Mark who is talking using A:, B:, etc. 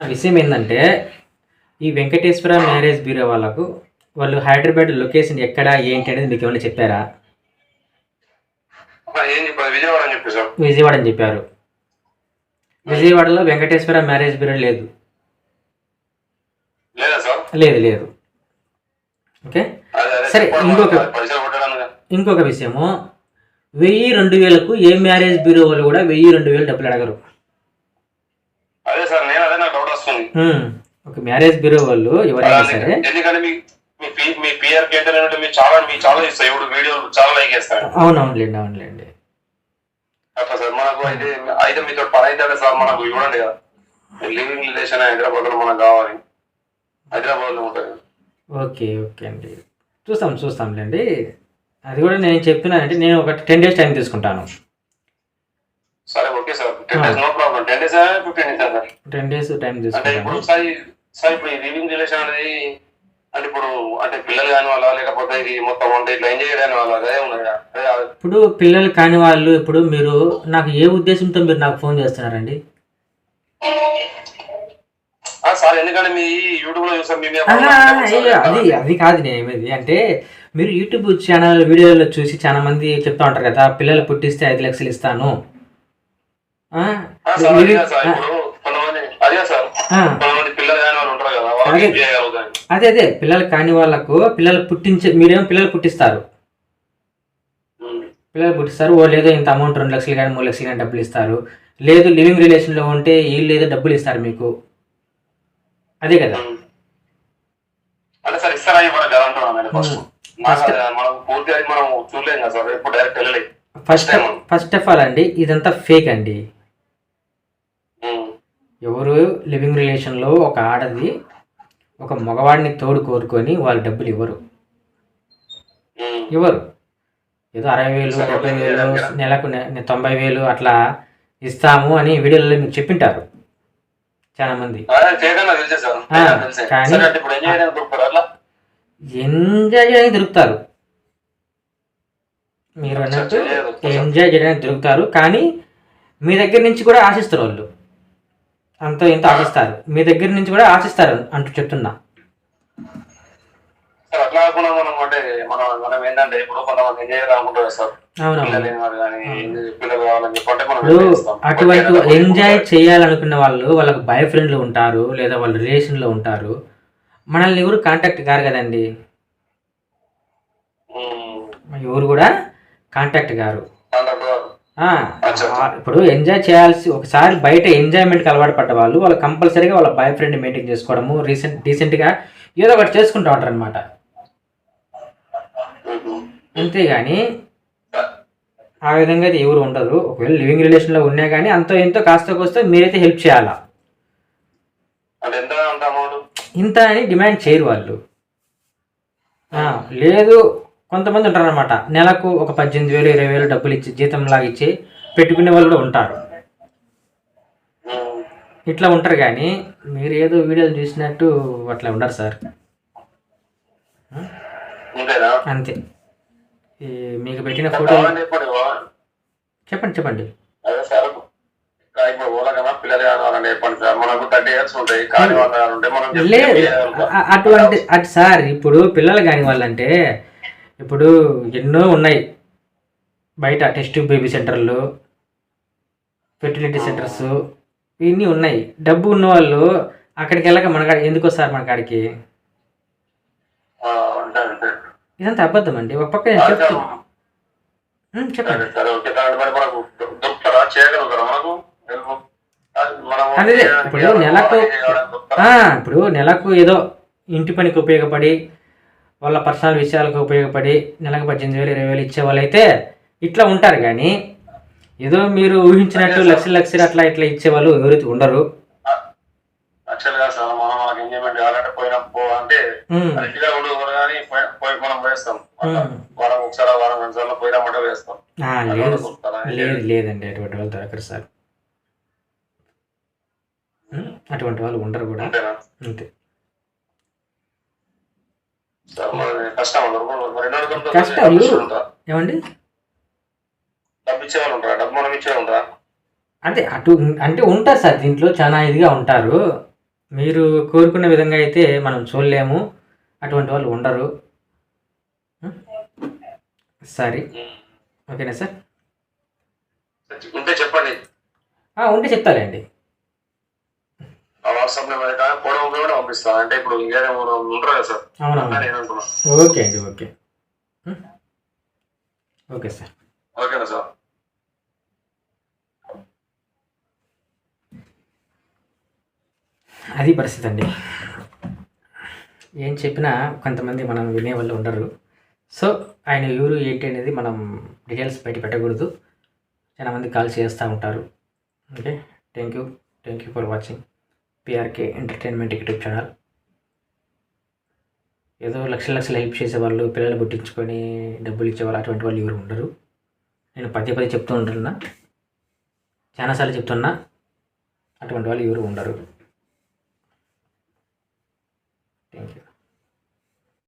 A: విషయం ఏంటంటే ఈ వెంకటేశ్వర మ్యారేజ్ బ్యూరో వాళ్ళకు వాళ్ళు హైదరాబాద్ లొకేషన్ ఎక్కడ ఏంటి అనేది మీకు ఏమైనా చెప్పారా?
B: విజయవాడ అని
A: చెప్పారు విజయవాడలో వెంకటేశ్వర మ్యారేజ్ బ్యూరో లేదు.
B: లేదా సార్?
A: లేదు లేదు. ఓకే? సరే, ఇంకొక- ఇంకొక విషయము. వెయ్యి రెండు వేలకు ఏ మ్యారేజ్ బ్యూరో వాళ్ళు కూడా వెయ్యి రెండు వేలు డబ్బులు అడగరు.
B: అదే సార్ వస్తుంది.
A: ఒక మ్యారేజ్ బ్యూరో వాళ్ళు ఎవరైనా సరే
B: ఎందుకంటే మీ మీ మీరు చాలా చాలా వీడియోలు చాలా లైక్ చేస్తాను
A: అవునవునులేండి అవునులేండి.
B: అట్లా సార్ మనకు అయితే అయితే మీతో పని అయితే సార్ మనకు చూడండి కదా. లివింగ్ రిలేషన్ హైదరాబాద్లో మనకు కావాలి. హైదరాబాద్లో ఉంటుంది
A: ఓకే ఓకే అండి. చూస్తాం చూస్తాంలేండి. అది కూడా నేను చెప్తున్నానంటే నేను ఒక టెన్ డేస్ టైం తీసుకుంటాను.
B: సరే okay sir. Ten days no problem ten days fifteen days sir
A: ten days time
B: అంటే ఇప్పుడు సార్ సార్ ఇప్పుడు ఈ లివింగ్ రిలేషన్ అనేది అంటే ఇప్పుడు అంటే పిల్లలు కాని వాళ్ళ లేకపోతే ఇది మొత్తం అంటే ఇట్లా ఎంజాయ్ చేయడానికి వాళ్ళ అదే.
A: ఇప్పుడు పిల్లలు కాని వాళ్ళు ఇప్పుడు మీరు నాకు ఏ ఉద్దేశంతో మీరు నాకు ఫోన్ చేస్తున్నారండి?
B: సార్ ఎందుకంటే మీ యూట్యూబ్లో చూసాం
A: అది అది కాదు నేను ఏమేది? అంటే మీరు యూట్యూబ్ ఛానల్ వీడియోలో చూసి చాలా మంది చెప్తా ఉంటారు కదా పిల్లలు పుట్టిస్తే ఐదు లక్షలు ఇస్తాను.
B: అదే అదే పిల్లలు కాని వాళ్ళకి
A: పిల్లలు పుట్టించే మీరేమో పిల్లలు పుట్టిస్తారు. పిల్లలు పుట్టిస్తారు ఓ లేదో ఇంత అమౌంట్ రెండు లక్షలు కానీ మూడు లక్షలు కానీ డబ్బులు ఇస్తారు. లేదు లివింగ్ రిలేషన్లో ఉంటే వీళ్ళు ఏదో డబ్బులు ఇస్తారు మీకు. అదే కదా.
B: ఫస్ట్
A: ఫస్ట్ ఆఫ్ ఆల్ అండి ఇదంతా ఫేక్ అండి. ఎవరు లివింగ్ రిలేషన్లో ఒక ఆడది ఒక మగవాడిని తోడు కోరుకొని వాళ్ళు డబ్బులు ఇవ్వరు. ఇవ్వరు. ఏదో అరవై వేలు డెబ్బై వేలు నెలకు తొంభై వేలు అట్లా ఇస్తాము అని వీడియోలలో మీకు చెప్పింటారు చాలా మంది.
B: ఎంజాయ్ చేయడానికి దొరుకుతారు.
A: మీరు అన్నట్టు.
B: ఎంజాయ్
A: చేయడానికి దొరుకుతారు. కానీ మీ దగ్గర నుంచి కూడా ఆశిస్తారు వాళ్ళు. అంత ఇంత ఆశిస్తారు. మీ దగ్గర నుంచి కూడా ఆశిస్తారు అంటూ చెప్తున్నా.
B: సార్ అట్లా కాకుండా మనం అంటే మనం మనం ఏంటంటే ఇప్పుడు కొంతమంది ఎంజాయ్ సార్.
A: అటువంటి ఎంజాయ్ చేయాలనుకున్న వాళ్ళు వాళ్ళకి బాయ్ ఫ్రెండ్లు ఉంటారు లేదా వాళ్ళ రిలేషన్లో ఉంటారు. మనల్ని ఎవరు కాంటాక్ట్ కారు కదండి. ఎవరు కూడా కాంటాక్ట్ కారు
B: కాంటాక్ట్ కాదు.
A: ఆ,
B: అచ్చా.
A: ఆ, ఇప్పుడు ఎంజాయ్ చేయాల్సి ఒకసారి బయట ఎంజాయ్మెంట్కి అలవాటు పడ్డ వాళ్ళు వాళ్ళు కంపల్సరీగా వాళ్ళ బాయ్ ఫ్రెండ్ మెయింటైన్ చేసుకోవడము రీసెంట్ డీసెంట్గా ఏదో ఒకటి చేసుకుంటూ ఉంటారు అనమాట. అంతేగాని ఆ విధంగా అయితే ఎవరు ఉండదు ఒకవేళ లివింగ్ రిలేషన్లో ఉన్నా కానీ అంతో ఎంతో కాస్త కోస్తో మీరైతే హెల్ప్ చేయాలా? ఇంత అని డిమాండ్ చేయరు వాళ్ళు. లేదు కొంతమంది ఉంటారనమాట నెలకు ఒక పద్దెనిమిది వేలు ఇరవై వేలు డబ్బులు ఇచ్చి జీతం లాగా ఇచ్చి పెట్టుకునే వాళ్ళు కూడా ఉంటారు. ఇట్లా ఉంటారు కానీ మీరు ఏదో వీడియోలు చూసినట్టు అట్లా ఉండరు సార్. అంతే. మీకు పెట్టిన ఫోటో
B: చెప్పండి.
A: చెప్పండి. లేదు. అటువంటి అటు సార్ ఇప్పుడు పిల్లలు కాని వాళ్ళంటే ఇప్పుడు ఎన్నో ఉన్నాయి. బయట టెస్ట్ బేబీ సెంటర్లు ఫెర్టిలిటీ సెంటర్స్ ఇవన్నీ ఉన్నాయి. డబ్బు ఉన్న వాళ్ళు అక్కడికి వెళ్ళక మన ఎందుకు వస్తారు మన కాడికి. ఇదంతా అబద్ధం అండి. ఒక పక్క నేను చెప్తున్నా చెప్పండి. ఇప్పుడు నెలకు- ఇప్పుడు నెలకు ఏదో ఇంటి పనికి ఉపయోగపడి వాళ్ళ పర్సనల్ విషయాలకు ఉపయోగపడి నెలకు పద్దెనిమిది వేలు ఇరవై వేలు ఇచ్చే వాళ్ళైతే ఇట్లా ఉంటారు కానీ ఏదో మీరు ఊహించినట్టు లక్షలు లక్షలు అట్లా ఇట్లా ఇచ్చేవాళ్ళు ఎవరైతే ఉండరు.
B: మనం మనకి ఎంజాయ్మెంట్ కావాలంటే పోయినప్పుడు అంటే కానీ పోయి- మనం వేస్తాం. వారం ఒకసారి వారం రెండు సార్లు పోయినామంటే వేస్తాం.
A: లేదు. లేదండి. అటువంటి వాళ్ళు దొరకరు సార్. అటువంటి వాళ్ళు ఉండరు కూడా. అంతే
B: సార్ మరి కష్టం దొరకదు మరి ఎన్నో రకాల
A: కష్టం,
B: డబ్బు
A: ఎవరు?
B: ఉంటారా?
A: ఏమండి? అంటే అటు అంటే ఉంటారు సార్ దీంట్లో చాలా ఇదిగా ఉంటారు. మీరు కోరుకున్న విధంగా అయితే మనం చూడలేము. అటువంటి వాళ్ళు ఉండరు? సరే. ఓకేనా సార్?
B: ఉంటే చెప్పండి.
A: ఉంటే చెప్తాలేండి
B: వాట్సాప్ నెంబర్ అయితే ఫోటో కూడా పంపిస్తాను అంటే ఇప్పుడు ఇంకేదో ఉంటారు కదా సార్.
A: అవునవును.
B: నేను అనుకున్నా.
A: ఓకే అండి ఓకే? Okay sir.
B: ఓకేనా సార్.
A: అది పరిస్థితి అండి. ఏం చెప్పినా కొంతమంది మనం వినేవాళ్ళు ఉండరు. సో ఆయన ఎవరు ఏంటి అనేది మనం డీటెయిల్స్ బయట పెట్టకూడదు. చాలా మంది కాల్ చేస్తూ ఉంటారు. Okay? Thank you thank you for watching PRK entertainment YouTube channel. ఏదో లక్షల లక్షలు హెల్ప్ చేసేవాళ్ళు పిల్లలు పుట్టించుకొని డబ్బులు ఇచ్చేవాళ్ళు అటువంటి వాళ్ళు ఎవరు ఉండరు. నేను పదే పదే చెప్తూ ఉంటున్నా. చాలాసార్లు చెప్తున్నా అటువంటి వాళ్ళు ఎవరు ఉండరు.